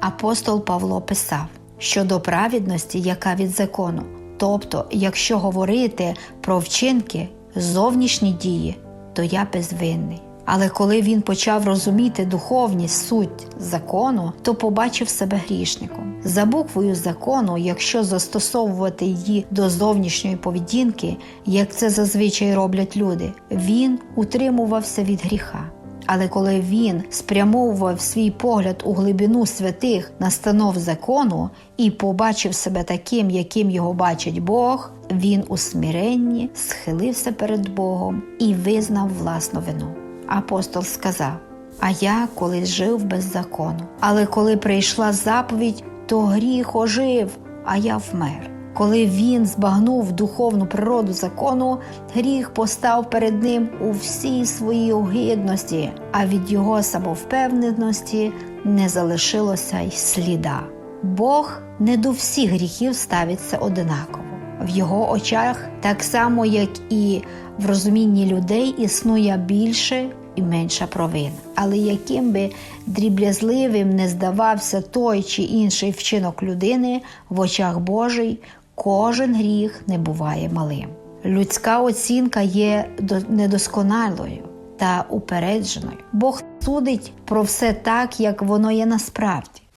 Апостол Павло писав щодо праведності, яка від закону. Тобто, якщо говорити про вчинки, зовнішні дії, то я безвинний. Але коли він почав розуміти духовність суть закону, то побачив себе грішником. За буквою закону, якщо застосовувати її до зовнішньої поведінки, як це зазвичай роблять люди, він утримувався від гріха. Але коли він спрямовував свій погляд у глибину святих настанов закону і побачив себе таким, яким його бачить Бог, він у смиренні схилився перед Богом і визнав власну вину. Апостол сказав: А я колись жив без закону, але коли прийшла заповідь, то гріх ожив, а я вмер. Коли він збагнув духовну природу закону, гріх постав перед ним у всій своїй огидності, а від його самовпевненості не залишилося й сліда. Бог не до всіх гріхів ставиться одинаково. В його очах, так само як і в розумінні людей, існує більше і менша провина. Але яким би дріблязливим не здавався той чи інший вчинок людини, в очах Божий кожен гріх не буває малим. Людська оцінка є до- недосконалою та упередженою. Бог судить про все так, як воно є насправді.